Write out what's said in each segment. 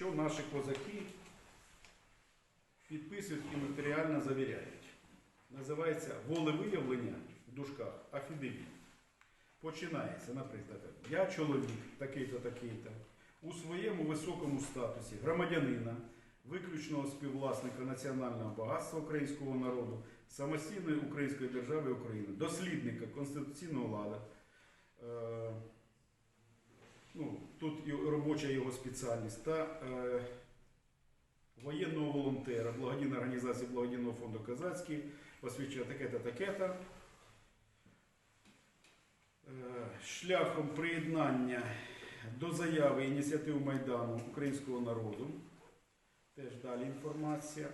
що наші козаки підписують і матеріально завіряють. Називається волевиявлення в дужках афідевіт. Починається, наприклад, я чоловік, такий-то, такий-то, у своєму високому статусі громадянина, виключного співвласника національного багатства українського народу, самостійної української держави України, дослідника конституційного ладу. Ну, тут і робоча його спеціальність та е, воєнного волонтера, благодійна організація благодійного фонду Казацький, посвідчує таке-то, таке-то. Е, Шляхом приєднання до заяви ініціатив Майдану українського народу. Теж далі інформація.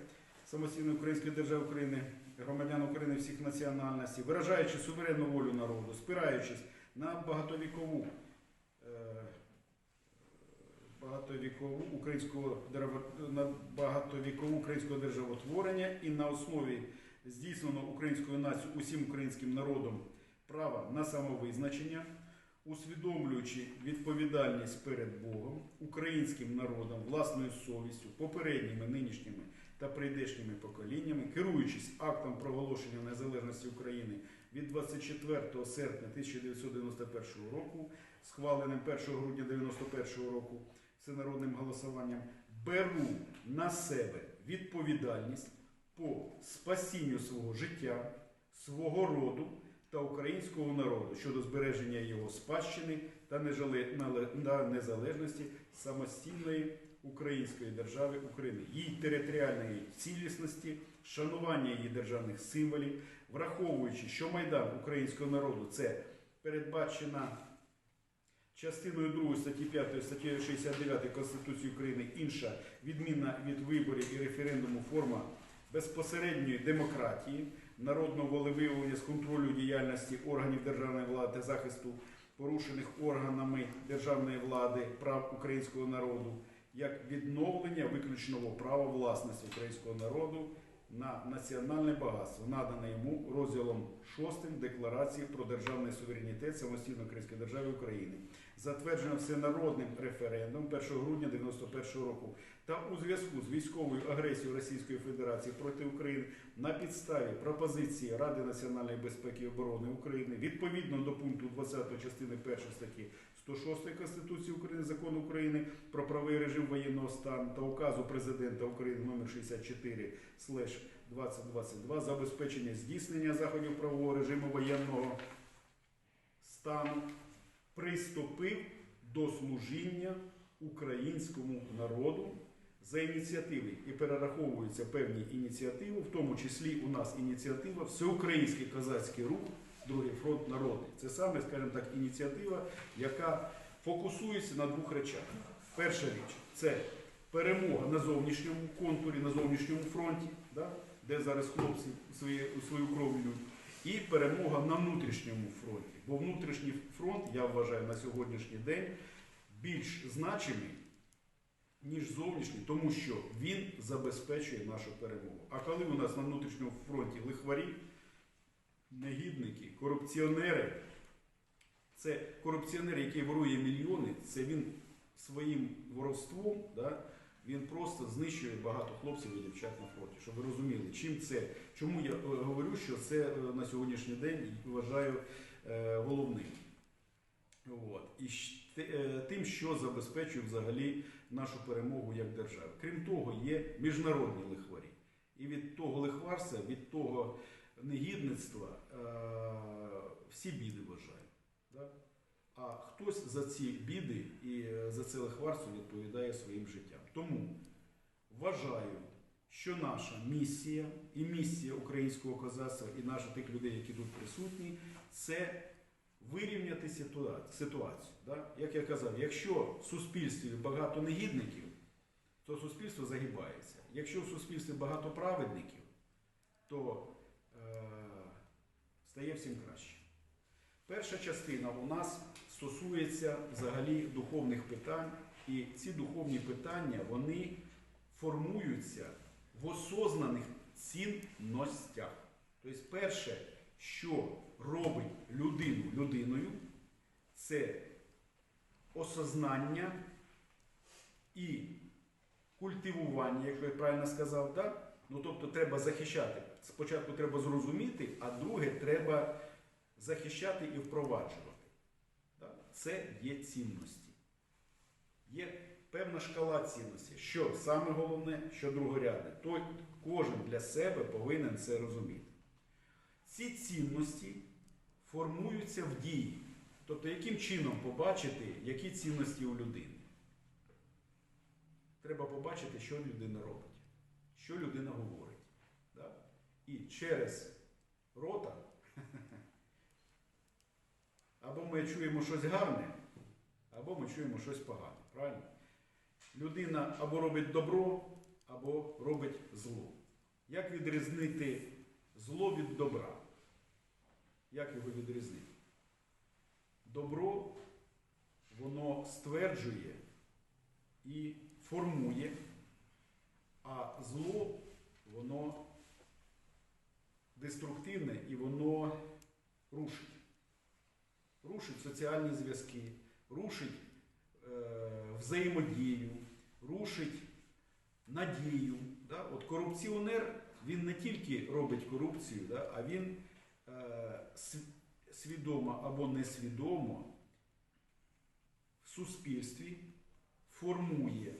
Самостійної Української держави України, громадян України всіх національностей, виражаючи суверенну волю народу, спираючись на багатовікову, багатовікову українського на багатовікову українського державотворення і на основі здійсненого українською нацією усім українським народом права на самовизначення, усвідомлюючи відповідальність перед Богом, українським народом, власною совістю, попередніми, нинішніми та прийдешніми поколіннями, керуючись актом проголошення незалежності України від 24 серпня 1991 року, схваленим 1 грудня 1991 року всенародним голосуванням, беру на себе відповідальність по спасінню свого життя, свого роду та українського народу щодо збереження його спадщини та незалежності самостійної української держави України, її територіальної цілісності, шанування її державних символів, враховуючи, що майдан українського народу це передбачена частиною 2 статті 5 статті 69 Конституції України інша відмінна від виборів і референдуму форма безпосередньої демократії, народного волевиявлення з контролю діяльності органів державної влади та захисту порушених органами державної влади прав українського народу, як відновлення виключного права власності українського народу на національне багатство, надане йому розділом 6 Декларації про державний суверенітет самостійної української держави України, затверджено всенародним референдумом 1 грудня 1991 року та у зв'язку з військовою агресією Російської Федерації проти України на підставі пропозиції Ради національної безпеки і оборони України відповідно до пункту 20 частини 1 статті 106 Конституції України, Закону України про правовий режим воєнного стану та указу президента України номер 64 2022 забезпечення здійснення заходів правового режиму воєнного стану приступив до служіння українському народу за ініціативи і перераховуються певні ініціативи, в тому числі у нас ініціатива Всеукраїнський козацький рух, другий фронт народу. Це саме, скажімо так, ініціатива, яка фокусується на двох речах. Перша річ це перемога на зовнішньому контурі, на зовнішньому фронті, да, де зараз хлопці свою кров льють, і перемога на внутрішньому фронті. Бо внутрішній фронт, я вважаю, на сьогоднішній день більш значимий, ніж зовнішній, тому що він забезпечує нашу перемогу. А коли у нас на внутрішньому фронті лихварі, негідники, корупціонери, це корупціонер, який ворує мільйони, це він своїм воровством, да, він просто знищує багато хлопців і дівчат на фронті. Щоб ви розуміли, чим це, чому я е, говорю, що це е, на сьогоднішній день вважаю головним. От. І е, тим, що забезпечує взагалі нашу перемогу як держави. Крім того, є міжнародні лихварі. І від того лихварства, від того негідництва е, всі біди вважають. А хтось за ці біди і е, за це лихварство відповідає своїм життям. Тому вважаю, що наша місія і місія українського козацтва, і наших тих людей, які тут присутні, це вирівняти ситуацію. Да? Як я казав, якщо в суспільстві багато негідників, то суспільство загибається. Якщо в суспільстві багато праведників, то е, стає всім краще. Перша частина у нас стосується взагалі духовних питань, і ці духовні питання вони формуються в осознаних цінностях. Тобто, перше, що робить людину людиною, це осознання і культивування, як я правильно сказав, да? ну тобто треба захищати. Спочатку треба зрозуміти, а друге треба захищати і впроваджувати. Да? Це є цінності. Є певна шкала цінності. Що саме головне, що другорядне. То кожен для себе повинен це розуміти. Ці цінності формуються в дії. Тобто, яким чином побачити, які цінності у людини? Треба побачити, що людина робить, що людина говорить. Да? І через рота або ми чуємо щось гарне, або ми чуємо щось погане. Правильно? Людина або робить добро, або робить зло. Як відрізнити зло від добра? Як його відрізнити? Добро, воно стверджує і формує, а зло, воно деструктивне і воно рушить. Рушить соціальні зв'язки, рушить е, взаємодію, рушить надію. Да? От корупціонер, він не тільки робить корупцію, да? а він свідомо або несвідомо в суспільстві формує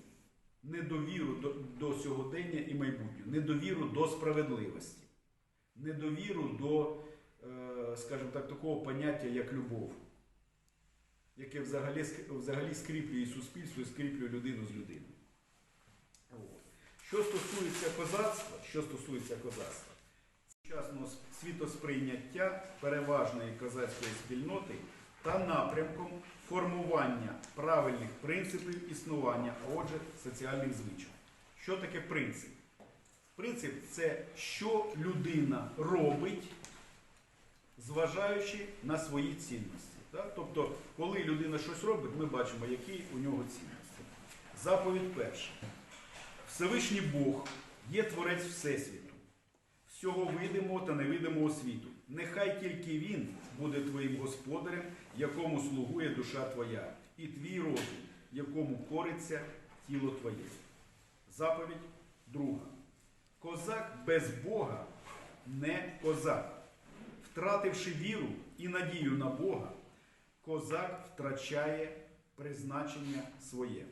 недовіру до, до сьогодення і майбутнього, недовіру до справедливості, недовіру до, е, скажімо так, такого поняття, як любов, яке взагалі, взагалі скріплює суспільство і скріплює людину з людиною. Що стосується козацтва, що стосується козацтва, сучасного світосприйняття переважної козацької спільноти та напрямком формування правильних принципів існування, а отже, соціальних звичай. Що таке принцип? Принцип це що людина робить, зважаючи на свої цінності. Так? Тобто, коли людина щось робить, ми бачимо, які у нього цінності. Заповідь перша. Всевишній Бог є творець Всесвіту, всього видимого та невидимого світу. Нехай тільки Він буде твоїм господарем, якому слугує душа твоя, і твій розум, якому кориться тіло твоє. Заповідь друга. Козак без Бога не козак. Втративши віру і надію на Бога, козак втрачає призначення своє.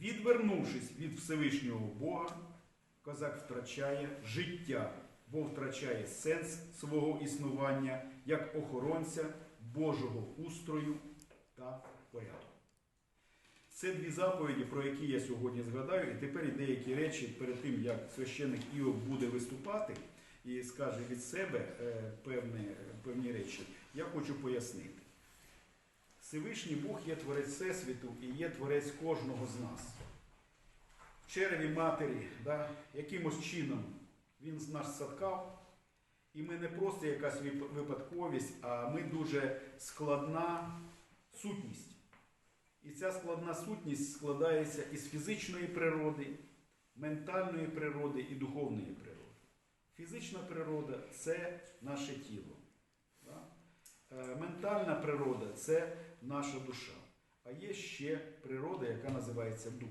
Відвернувшись від Всевишнього Бога, козак втрачає життя, бо втрачає сенс свого існування як охоронця Божого устрою та порядку. Це дві заповіді, про які я сьогодні згадаю, і тепер і деякі речі перед тим, як священник Іов буде виступати і скаже від себе е, певні, певні речі, я хочу пояснити. Всевишній Бог є творець Всесвіту і є творець кожного з нас. В череві матері, да, якимось чином він нас садкав, і ми не просто якась випадковість, а ми дуже складна сутність. І ця складна сутність складається із фізичної природи, ментальної природи і духовної природи. Фізична природа це наше тіло. Е, Ментальна природа це наша душа. А є ще природа, яка називається дух.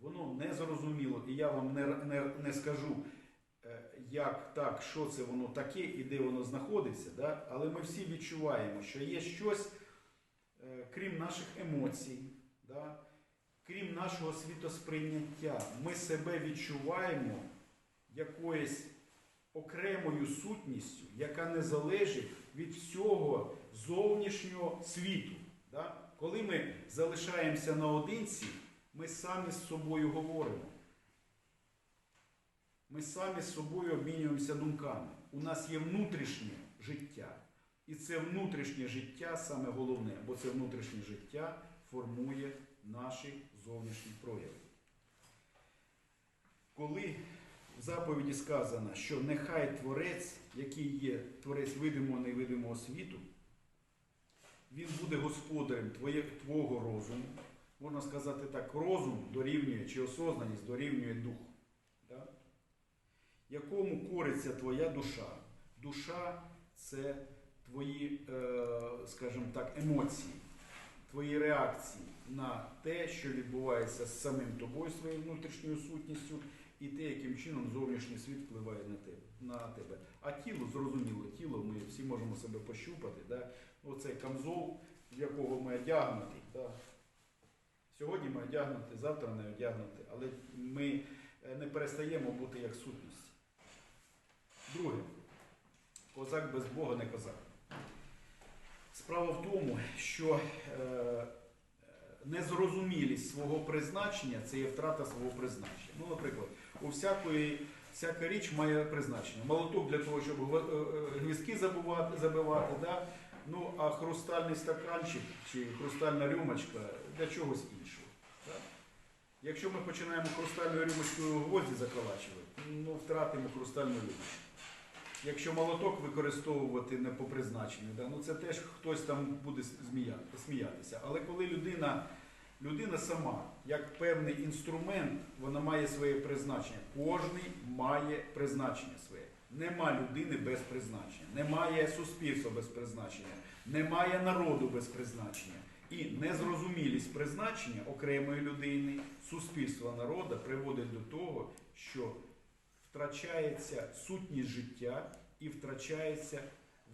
Воно не зрозуміло, і я вам не, не, не скажу, як так, що це воно таке і де воно знаходиться. Да? Але ми всі відчуваємо, що є щось, е, крім наших емоцій, да? крім нашого світосприйняття. Ми себе відчуваємо якоюсь окремою сутністю, яка не залежить від всього зовнішнього світу. Да? Коли ми залишаємося наодинці, ми самі з собою говоримо. Ми самі з собою обмінюємося думками. У нас є внутрішнє життя. І це внутрішнє життя саме головне, бо це внутрішнє життя формує наші зовнішні прояви. Коли в заповіді сказано, що нехай творець, який є творець видимого невидимого світу, він буде господарем твоє, твого розуму. Можна сказати так, розум дорівнює чи осознаність дорівнює дух? Якому кориться твоя душа. Душа це твої, е, скажімо так, емоції. твої реакції на те, що відбувається з самим тобою, своєю внутрішньою сутністю, і те, яким чином зовнішній світ впливає на тебе. А тіло, зрозуміло, тіло, ми всі можемо себе пощупати. Да? Оцей камзол, якого ми одягнуті. Да? Сьогодні ми одягнуті, завтра не одягнуті, але ми е, не перестаємо бути як сутність. Друге, козак без Бога не козак. Справа в тому, що е, незрозумілість свого призначення це є втрата свого призначення. Ну, наприклад, у всякої, всяка річ має призначення. Молоток для того, щоб гва- е, е, гвіздки забивати, забивати да? ну, а хрустальний стаканчик чи хрустальна рюмочка для чогось іншого. Да? Якщо ми починаємо хрустальною рюмочкою гвозді заколачувати, ну, втратимо хрустальну рюмочку. Якщо молоток використовувати не по призначенню, да, ну це теж хтось там буде сміятися. Але коли людина, людина сама, як певний інструмент, вона має своє призначення. Кожний має призначення своє. Нема людини без призначення, немає суспільства без призначення, немає народу без призначення. І незрозумілість призначення окремої людини, суспільства народу приводить до того, що втрачається сутність життя і втрачається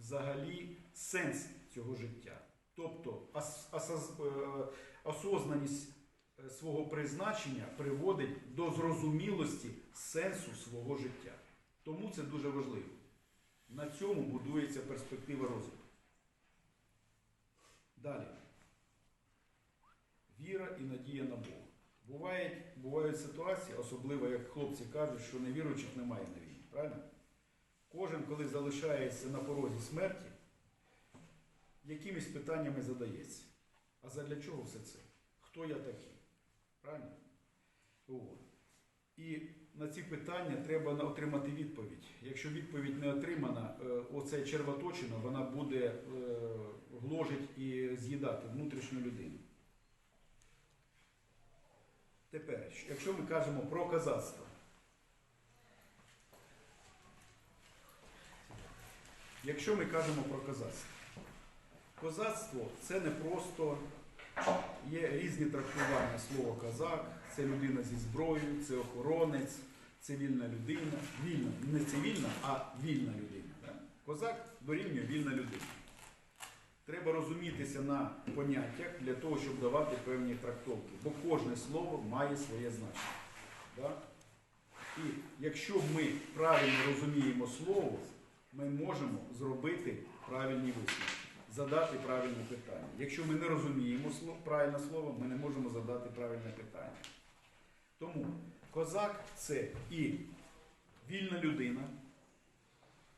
взагалі сенс цього життя. Тобто е, осознаність е, свого призначення приводить до зрозумілості сенсу свого життя. Тому це дуже важливо. На цьому будується перспектива розвитку. Далі. Віра і надія на Бога. Бувають, бувають ситуації, особливо як хлопці кажуть, що невіруючих немає на війні. Правильно? Кожен, коли залишається на порозі смерті, якимись питаннями задається. А задля чого все це? Хто я такий? Правильно? От. І на ці питання треба отримати відповідь. Якщо відповідь не отримана, е, оце червоточина, вона буде е, гложить і з'їдати внутрішню людину. Тепер, якщо ми кажемо про козацтво, якщо ми кажемо про козацтво, козацтво це не просто є різні трактування слова козак, це людина зі зброєю, це охоронець, це вільна людина, вільна, не цивільна, а вільна людина. Козак дорівнює вільна людина. Треба розумітися на поняттях для того, щоб давати певні трактовки, бо кожне слово має своє значення. Да? І якщо ми правильно розуміємо слово, ми можемо зробити правильні висновки, задати правильне питання. Якщо ми не розуміємо правильне слово, ми не можемо задати правильне питання. Тому козак це і вільна людина,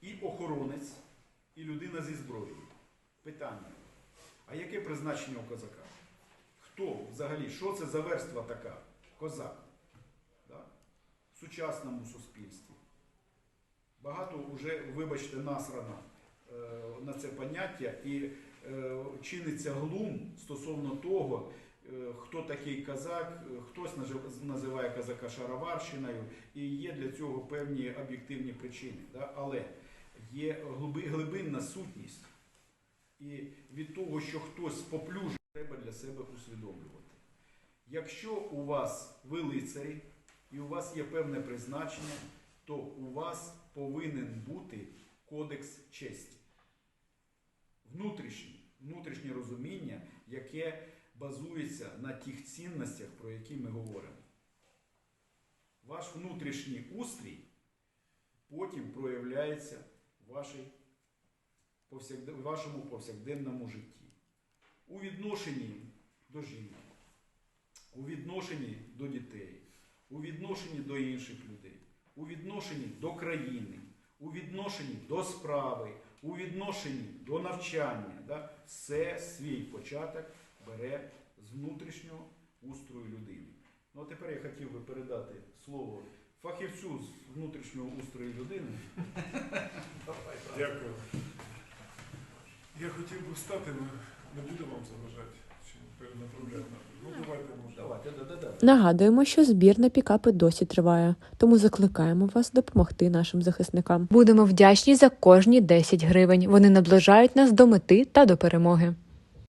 і охоронець, і людина зі зброєю. Питання. А яке призначення у козака? Хто взагалі? Що це за верства така? Козак. Да? В сучасному суспільстві. Багато вже, вибачте, насрано е, на це поняття і е, чиниться глум стосовно того, е, хто такий козак, е, хтось називає козака шароварщиною, і є для цього певні об'єктивні причини. Да? Але є глибинна сутність. І від того, що хтось поплюжить, треба для себе усвідомлювати. Якщо у вас ви лицарі і у вас є певне призначення, то у вас повинен бути кодекс честі. Внутрішнє, внутрішнє розуміння, яке базується на тих цінностях, про які ми говоримо. Ваш внутрішній устрій потім проявляється в вашій. В вашому повсякденному житті. У відношенні до жінки, у відношенні до дітей, у відношенні до інших людей, у відношенні до країни, у відношенні до справи, у відношенні до навчання. Да? Все свій початок бере з внутрішнього устрою людини. Ну а тепер я хотів би передати слово фахівцю з внутрішнього устрою людини. Дякую. Я хотів би встати, але не буду вам заважати. Чи не. Ну, давайте може. Давайте. Нагадуємо, що збір на пікапи досі триває, тому закликаємо вас допомогти нашим захисникам. Будемо вдячні за кожні 10 гривень. Вони наближають нас до мети та до перемоги.